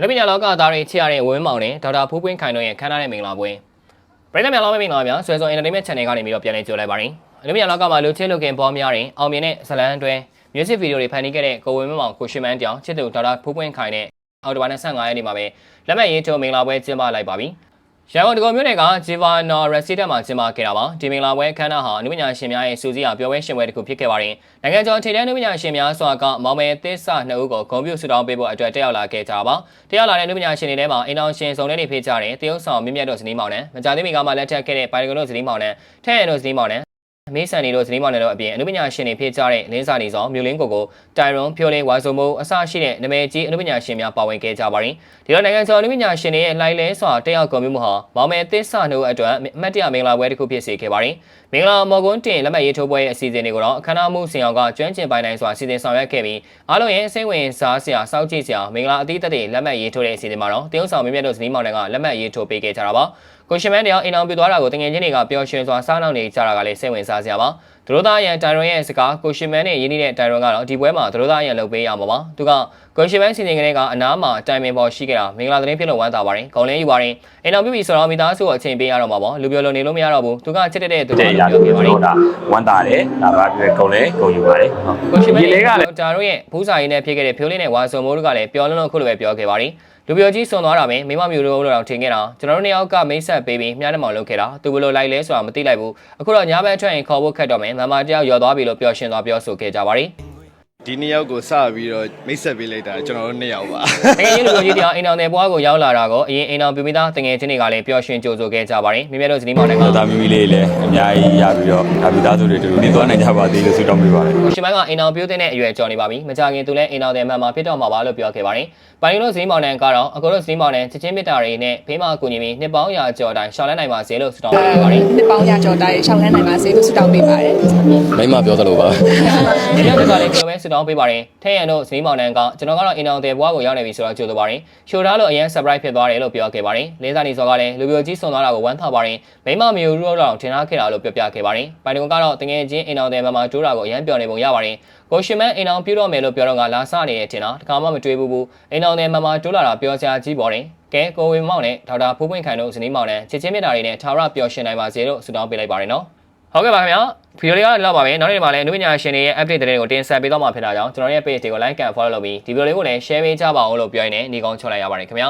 အနုပညာလောကသားတွေချစ်ရတဲ့ဝင်းမောင်နဲ့ဒေါက်တာဖိုးပွင့်ခိုင်တို့ရဲ့ခမ်းနားတဲ့မင်္ဂလာပွဲပရိသတ်များလောမင်္ဂလာများဆွဲဆောင် entertainment channel ကနေပြီးတော့ပြန်လည်ကြိုလိုက်ပါရင်အနုပညာလောကမှာလူချစ်လူခင်ပေါ်များတဲ့အောင်မြင်တဲ့ဇလန်းအတွဲ music video တွေဖန်တီးခဲ့တဲ့ကိုဝင်းမောင်ကိုရှင်မန်းတောင်ချစ်သူဒေါက်တာဖိုးပွင့်ခိုင်နဲ့အော်တိုဘာ25ရက်နေ့မှာပဲလက်မှတ်ရေးထိုးမင်္ဂလာပွဲကျင်းပလိုက်ပါပြီ ရန်ကုန်တကုံမြို့နယ်ကဂျီဗာနော်ရက်စီတက်မှာကျင်းပခဲ့တာပါဒီမင်္ဂလာပွဲအခမ်းအနားဟာအနုပညာရှင်များရဲ့စူးစီးအောင်ပြောပွဲရှင်ပွဲတစ်ခုဖြစ်ခဲ့ပါတယ်နိုင်ငံကျော်ထေတန်းအနုပညာရှင်များစွာကမောင်မဲသစ္စာနှစ်ဦးကိုဂုဏ်ပြုဆုတောင်းပေးဖို့အတွက်တက်ရောက်လာခဲ့ကြပါတက်ရောက်လာတဲ့အနုပညာရှင်တွေထဲမှာအင်အောင်ရှင်စုံတဲ့နေဖေးကြတဲ့တရုတ်ဆောင်မြင့်မြတ်တို့ဇနီးမောင်နဲ့မကြသေးမီကမှလက်ထပ်ခဲ့တဲ့ပိုင်ဂုံတို့ဇနီးမောင်နဲ့ထဲရန်တို့ဇနီးမောင်နဲ့ မေးဆန်နေတို့ဇနီးမောင်နဲ့တို့အပြင်အနုပညာရှင်တွေဖြစ်ကြတဲ့လင်းစာနေဆောင်မြို့လင်းကိုကိုတိုင်ရွန်ဖြိုလင်းဝါဆိုမိုးအစရှိတဲ့နာမည်ကြီးအနုပညာရှင်များပါဝင်ခဲ့ကြပါတယ်ဒီလိုနိုင်ငံကျော်အနုပညာရှင်တွေရဲ့လှိုင်လဲစွာတက်ရောက်ကုန်မှုမှာမောင်မဲသစ္စာနှုတ်အတွက်အမတ်တရမင်္ဂလာပွဲတစ်ခုဖြစ်စေခဲ့ပါတယ်မင်္ဂလာမော်ကွန်းတင်လက်မှတ်ရေးထိုးပွဲရဲ့အစီအစဉ်တွေကိုတော့အခမ်းအနားမှုစင်အောင်ကကျွမ်းကျင်ပိုင်နိုင်စွာစီစဉ်ဆောင်ရွက်ခဲ့ပြီးအားလုံးရဲ့စိတ်ဝင်စားစရာစောင့်ကြည့်စရာမင်္ဂလာအသီးသက်တွေလက်မှတ်ရေးထိုးတဲ့အစီအစဉ်မှာတော့တရုတ်ဆောင်မြင့်မြတ်တို့ဇနီးမောင်တွေကလက်မှတ်ရေးထိုးပေးခဲ့ကြတာပါ ကိုရှင်မန်တရားအိမ်အောင်ပြသွားတာကိုတငယ်ချင်းတွေကပျော်ရွှင်စွာစားနောက်နေကြတာကလည်းစိတ်ဝင်စားစရာပါ သူတို့သားရန်တိုင်ရွန်ရဲ့စကားကိုရှင်မန်နဲ့ရင်းနှီးတဲ့တိုင်ရွန်ကတော့ဒီပွဲမှာသူတို့သားရန်လုပ်ပေးရမှာပါသူကကိုရှင်မန်စီစဉ်ကလေးကအနားမှာတိုင်ပင်ပေါ်ရှိခဲ့တာမင်္ဂလာသတင်းဖြစ်လို့ဝမ်းသာပါတယ်။ကောင်းလင်းယူပါတယ်။အိမ်တော်ပြပြီဆိုတော့မိသားစုကိုအချိန်ပေးရတော့မှာပေါ့။လူပြောလို့နေလို့မရတော့ဘူး။သူကချစ်တဲ့တဲ့သူကတဲ့လို့ရာပြောခဲ့ပြောပါတယ်တာဝမ်းသာတယ်ဒါပါပြောကုန်လဲကုန်ယူပါတယ်ဟုတ်။ကိုရှင်မန်ဒီလေးကလည်းဒါတို့ရဲ့ဘူးစာရင်းနဲ့ဖြစ်ခဲ့တဲ့ဖြိုးလေးနဲ့ဝါစုံမိုးတို့ကလည်းပြောလုံးလုံးခုလိုပဲပြောခဲ့ပါတယ်။လူပြောကြီးစွန်သွားတာပဲမိမမျိုးတို့လို့တော့ထင်ခဲ့တာကျွန်တော်တို့နှစ်ယောက်ကမိတ်ဆက်ပေးပြီးမြားတဲ့မောင်လုပ်ခဲ့တာသူဘယ်လိုလိုက်လဲဆိုတာမသိလိုက်ဘူးအခုတော့ညဘက်ထွက်ရင်ခေါ်ဖို့ခက်တော့မယ်မမတယောက်ရော်သွားပြီလို့ပြောရှင်သွားပြောဆိုခဲ့ကြပါတယ် ဒီနှစ်ယောက်ကိုစပြီးတော့မိတ်ဆက်ပေးလိုက်တာကျွန်တော်တို့နှစ်ယောက်ပါတကယ်ချင်းလူမျိုးကြီးတရားအိမ်တော်နယ်ဘွားကိုရောက်လာတာကိုအရင်အိမ်တော်ပြမိသားတငယ်ချင်းတွေကလည်းပျော်ရွှင်ကြိုဆိုခဲ့ကြပါတယ်မိမိတို့ဇနီးမောင်နှံကဒေါက်တာမီမီလေးလည်းအများကြီးရပြီးတော့ဒါမိသားစုတွေတူတူနေသွားနိုင်ကြပါသေးလို့ဆုတောင်းပေးပါတယ်ကိုရှင်မန်းကအိမ်တော်ပြိုးတဲ့အရွယ်ကျော်နေပါပြီမကြခင်သူလည်းအိမ်တော်တယ်မှန်မှာဖြစ်တော့မှာပါလို့ပြောခဲ့ပါတယ်ပိုင်လို့ဇနီးမောင်နှံကတော့အကိုတို့ဇနီးမောင်နှံချစ်ချင်းမြတ်တာတွေနဲ့ဖေးမကူညီပြီးနှစ်ပေါင်းရာကျော်တိုင်းရှောင်းလန်းနိုင်ပါစေလို့ဆုတောင်းပေးပါတယ်နှစ်ပေါင်းရကြော်တိုင်းရှောင်းလန်းနိုင်ပါစေလို့ဆုတောင်းပေးပါတယ်မိမပြောသလိုပါဒီနေ့ကလည်းကိုယ်ပဲဆုတောင်းပေးပါတယ်ထဲရန်တို့ဇနီးမောင်နှံကကျွန်တော်ကတော့အိမ်တော်တယ်ဘွားကိုရောက်နေပြီဆိုတော့ကြိုဆိုပါတယ်ရှိုထားလို့အရင် surprise ဖြစ်သွားတယ်လို့ပြောခဲ့ပါတယ်လင်းစားနေစောကလည်းလူပြိုကြီးဆွန်သွားတာကိုဝမ်းသာပါတယ်မိမမျိုးရိုးတော့ထင်ထားခဲ့တာလို့ပြောပြခဲ့ပါတယ်ပိုင်တုံကတော့တငယ်ချင်းအိမ်တော်တယ်မမတိုးတာကိုအရင်ပြောနေပုံရပါတယ်ကိုရှင်မန်းအိမ်တော်ပြုတော့မယ်လို့ပြောတော့ကလာစနေတယ်ထင်တာတခါမှမတွေးဘူးဘူးအိမ်တော်တယ်မမတိုးလာတာပြောစရာကြီးပါတယ်ကဲကိုဝင်းမောင်နဲ့ဒေါက်တာဖိုးပွင့်ခိုင်တို့ဇနီးမောင်နဲ့ချစ်ချင်းမြတ်တာတွေနဲ့ထာဝရပျော်ရွှင်နိုင်ပါစေလို့ဆုတောင်းပေးလိုက်ပါတယ်နော် ဟုတ်ကဲ့ပါခင်ဗျာဗီဒီယိုလေးကတော့လောက်ပါပဲနောက်နေ့မှာလည်းအနုပညာရှင်တွေရဲ့ update တွေကိုတင်ဆက်ပေးတော့မှာဖြစ်တာကြောင့်ကျွန်တော်ရဲ့ page တွေကို like and follow လုပ်ပြီးဒီဗီဒီယိုလေးကိုလည်း share ပေးကြပါအောင်လို့ပြောရင်းနဲ့ညီကောင်းချလိုက်ရပါတယ်ခင်ဗျာ